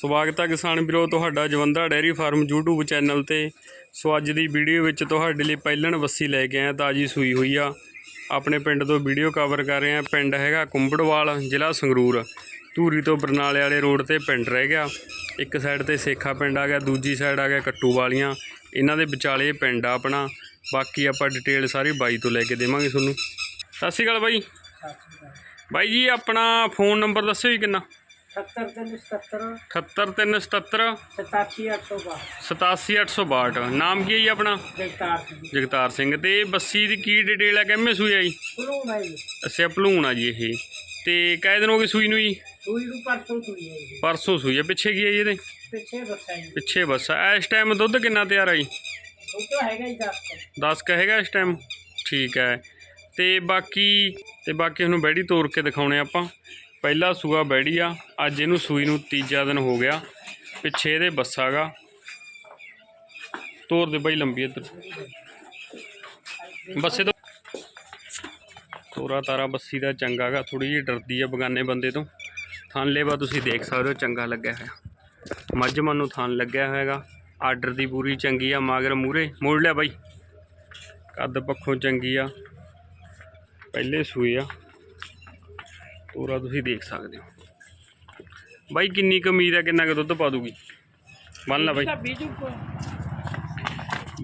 ਸਵਾਗਤ ਹੈ ਕਿਸਾਨ ਵੀਰੋ ਤੁਹਾਡਾ Jawanda dairy farm YouTube channel ਤੇ। ਸੋ ਅੱਜ ਦੀ ਵੀਡੀਓ ਵਿੱਚ ਤੁਹਾਡੇ ਲਈ ਪਹਿਲਣ ਵੱਸੀ ਲੈ ਕੇ ਆਇਆ ਤਾਜੀ ਸੂਈ ਹੋਈ ਆ। ਆਪਣੇ ਪਿੰਡ ਤੋਂ ਵੀਡੀਓ ਕਵਰ ਕਰ ਰਹੇ ਆ ਪਿੰਡ ਹੈਗਾ ਕੁੰਬੜਵਾਲ ਜ਼ਿਲ੍ਹਾ ਸੰਗਰੂਰ। ਧੂਰੀ ਤੋਂ ਬਰਨਾਲੇ ਵਾਲੇ ਰੋਡ ਤੇ ਪਿੰਡ ਰਹਿ ਗਿਆ। ਇੱਕ ਸਾਈਡ ਤੇ ਸੇਖਾ ਪਿੰਡ ਆ ਗਿਆ ਦੂਜੀ ਸਾਈਡ ਆ ਗਿਆ ਕੱਟੂ ਵਾਲੀਆਂ। ਇਹਨਾਂ ਦੇ ਵਿਚਾਲੇ ਪਿੰਡ ਆ ਆਪਣਾ। ਬਾਕੀ ਆਪਾਂ ਡਿਟੇਲ ਸਾਰੀ ਬਾਈ ਤੋਂ ਲੈ ਕੇ ਦੇਵਾਂਗੇ ਤੁਹਾਨੂੰ। ਸਤਿ ਸ਼੍ਰੀ ਅਕਾਲ ਬਾਈ। ਬਾਈ ਜੀ ਆਪਣਾ ਫੋਨ ਨੰਬਰ ਦੱਸਿਓ ਜੀ ਕਿੰਨਾ? ਸੱਤਰ ਤਿੰਨ ਸੱਤਰ 78377 ਸਤਾਸੀ ਅੱਠ ਸੌ ਬਾਹਠ। 87862 ਨਾਮ ਕੀ ਹੈ ਜੀ ਆਪਣਾ? ਜਗਤਾਰ ਸਿੰਘ। ਜਗਤਾਰ ਸਿੰਘ। ਤੇ ਬੱਸੀ ਦੀ ਕੀ ਡਿਟੇਲ ਹੈ? ਕਿੰਮੇ ਸੂਈ ਆ ਜੀ? ਜੀ। ਅੱਛਾ ਭਲੂਣ ਆ ਜੀ ਇਹ। ਤੇ ਕਾਹ ਦਿਨ ਹੋ ਸੂਈ ਨੂੰ ਜੀ? ਸੂਈ ਨੂੰ ਪਰਸੋਂ ਸੂਈ ਹੈ ਜੀ। ਪਰਸੋਂ ਸੂਈ ਆ ਪਿੱਛੇ ਕੀ ਹੈ ਜੀ ਇਹਦੇ? ਪਿੱਛੇ ਬੱਸਾ ਜੀ। ਪਿੱਛੇ ਬੱਸ ਇਸ ਟਾਈਮ ਦੁੱਧ ਕਿੰਨਾ ਤਿਆਰ ਆ ਜੀ? ਤਾਂ ਹੈਗਾ ਹੀ ਦੱਸ ਤੋਂ 10 ਕਹੇਗਾ ਇਸ ਟਾਈਮ ਠੀਕ ਹੈ। ਤੇ ਬਾਕੀ ਤੇ ਬਾਕੀ ਉਹਨੂੰ ਬੈੜੀ ਤੋੜ ਕੇ ਦਿਖਾਉਣੇ ਆਪਾਂ। ਪਹਿਲਾ ਸੂਆ ਬੈੜੀ ਆ, ਅੱਜ ਇਹਨੂੰ ਸੂਈ ਨੂੰ ਤੀਜਾ ਦਿਨ ਹੋ ਗਿਆ ਪਿੱਛੇ ਇਹਦੇ ਬੱਸਾਗਾ ਤੋਰ ਦੇ ਬਾਈ ਲੰਬੀ ਇੱਧਰ। ਬੱਸੇ ਤੋਂ ਤੋਰਾ ਤਾਰਾ ਬੱਸੀ ਦਾ ਚੰਗਾਗਾ ਥੋੜੀ ਜਿਹੀ ਡਰਦੀ ਆ ਬਗਾਨੇ ਬੰਦੇ ਤੋਂ। ਥਣ ਲੇਵਾ ਤੁਸੀਂ ਦੇਖ ਸਕਦੇ ਹੋ, ਚੰਗਾ ਲੱਗਿਆ ਹੋਇਆ। ਮੱਝ ਮਨ ਨੂੰ ਥਣ ਲੱਗਿਆ ਹੋਇਆਗਾ ਆਰਡਰ ਦੀ ਪੂਰੀ ਚੰਗੀ ਆ, ਮਾਗਰ ਮੂਰੇ। ਮੋੜ ਲਿਆ ਬਾਈ। ਕੱਦ ਪੱਖੋਂ ਚੰਗੀ ਆ। ਪਹਿਲੇ ਸੂਈ ਆ। ਤੋਰਾ ਤੁਸੀਂ ਦੇਖ ਸਕਦੇ ਹੋ। ਬਾਈ ਕਿੰਨੀ ਕੁ ਉਮੀਦ ਆ ਕਿੰਨਾ ਕੁ ਦੁੱਧ ਪਾ ਦੂਗੀ? ਮੰਨ ਲਾ ਬਾਈ।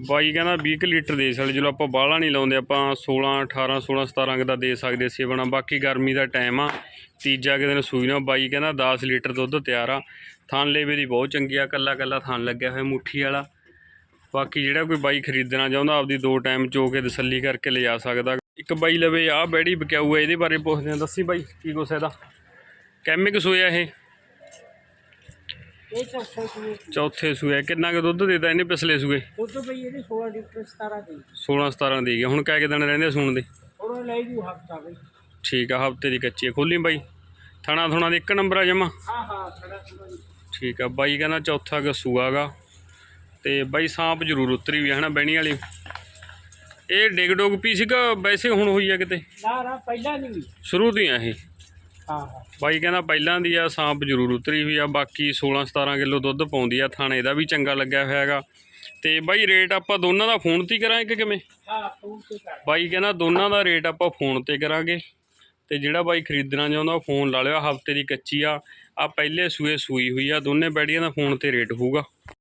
ਬਾਈ ਕਹਿੰਦਾ 20 ਕੁ ਲੀਟਰ ਦੇ ਸਕਦੇ ਜਦੋਂ ਆਪਾਂ ਬਾਹਲਾ ਨਹੀਂ ਲਾਉਂਦੇ ਆਪਾਂ 16 18 16 17 ਕੁ ਦਾ ਦੇ ਸਕਦੇ ਸੀ ਬਣਾ ਬਾਕੀ ਗਰਮੀ ਦਾ ਟਾਈਮ ਆ ਤੀਜਾ ਕੁ ਦਿਨ ਸੂਈ ਨਾ ਬਾਈ ਕਹਿੰਦਾ 10 ਲੀਟਰ ਦੁੱਧ ਤਿਆਰ ਆ। ਥਣ ਲੇਵੇ ਦੀ ਬਹੁਤ ਚੰਗੀ ਆ ਕੱਲਾ ਕੱਲਾ ਥਣ ਲੱਗਿਆ ਹੋਇਆ ਮੁੱਠੀ ਵਾਲਾ। ਬਾਕੀ ਜਿਹੜਾ ਕੋਈ ਬਾਈ ਖਰੀਦਣਾ ਚਾਹੁੰਦਾ ਆਪਦੀ ਦੋ ਟਾਈਮ ਚੋ ਕੇ ਤਸੱਲੀ ਕਰਕੇ ਲਿਜਾ ਸਕਦਾ। ਇੱਕ ਬਾਈ ਲਵੇ ਆ ਬੈੜੀ ਬਕਿਆਊ ਆ ਇਹਦੇ ਬਾਰੇ ਪੁੱਛਦੇ ਆ ਦੱਸੀ ਬਾਈ ਕੀ ਕੁਛ ਇਹਦਾ? ਕੈਮਿਕ ਸੋਇਆ ਇਹ? ਇਹ ਚੌਥਾ ਸੂਏ। ਕਿੰਨਾ ਕੁ ਦੁੱਧ ਦੇਦਾ ਇਹਨੇ ਪਿਛਲੇ ਸੂਏ? ਦੁੱਧ ਪਈ ਇਹਦੀ 16 ਲੀਟਰ 17 ਦੀ। 16 17 ਦੇ ਗਿਆ ਹੁਣ ਕਹਿ ਕੇ ਦਿਨ ਰਹਿੰਦੇ ਸੂਣ ਦੇ। ਥੋੜਾ ਲੈ ਜੂ ਹਫਤਾ ਬਈ। ਠੀਕ ਆ ਹਫ਼ਤੇ ਦੀ ਕੱਚੀ ਖੋਲੀ ਬਾਈ। ਥਣਾ ਥੁਣਾ ਦੇ ਇੱਕ ਨੰਬਰ ਆ ਜਮਾ? ਹਾਂ ਹਾਂ ਠੀਕ ਆ। ਬਾਈ ਕਹਿੰਦਾ ਚੌਥਾ ਕ ਸੂਆਗਾ ਤੇ ਬਾਈ ਸਾਂਪ ਜ਼ਰੂਰ ਉਤਰੀ ਵੀ ਆ ਹਨਾ ਬਹਿਣੀ ਵਾਲੀ? ਇਹ ਡਿਗ ਡੋਗ ਪੀ ਸੀਗਾ ਵੈਸੇ ਹੁਣ ਹੋਈ ਆ ਕਿਤੇ? ਨਾ ਨਾ ਪਹਿਲਾਂ ਨਹੀਂ ਸ਼ੁਰੂ ਤੋਂ ਹੀ ਆ ਇਹ। ਹਾਂ ਹਾਂ। ਬਾਈ ਕਹਿੰਦਾ ਪਹਿਲਾਂ ਦੀ ਆ ਸਾਂਪ ਜ਼ਰੂਰ ਉਤਰੀ ਵੀ ਆ ਬਾਕੀ 16 17 ਕਿਲੋ ਦੁੱਧ ਪਾਉਂਦੀ ਆ ਥਾਣੇ ਦਾ ਵੀ ਚੰਗਾ ਲੱਗਿਆ ਹੋਇਆ ਹੈਗਾ। ਤੇ ਬਾਈ ਰੇਟ ਆਪਾਂ ਦੋਨਾਂ ਦਾ ਫੋਨ ਤੇ ਕਰਾਂਗੇ ਕਿ ਕਿਵੇਂ? ਹਾਂ ਫੋਨ ਤੇ ਕਰ ਬਾਈ ਕਹਿੰਦਾ ਦੋਨਾਂ ਦਾ ਰੇਟ ਆਪਾਂ ਫੋਨ ਤੇ ਕਰਾਂਗੇ। ਤੇ ਜਿਹੜਾ ਬਾਈ ਖਰੀਦਣਾ ਚਾਹੁੰਦਾ ਉਹ ਫੋਨ ਲਾ ਲਿਓ ਹਫ਼ਤੇ ਦੀ ਕੱਚੀ ਆ। ਆ ਪਹਿਲੇ ਸੂਏ ਸੂਈ ਹੋਈ ਆ ਦੋਨੇ ਬੈੜੀਆਂ ਦਾ ਫੋਨ ਤੇ ਰੇਟ ਹੋਊਗਾ।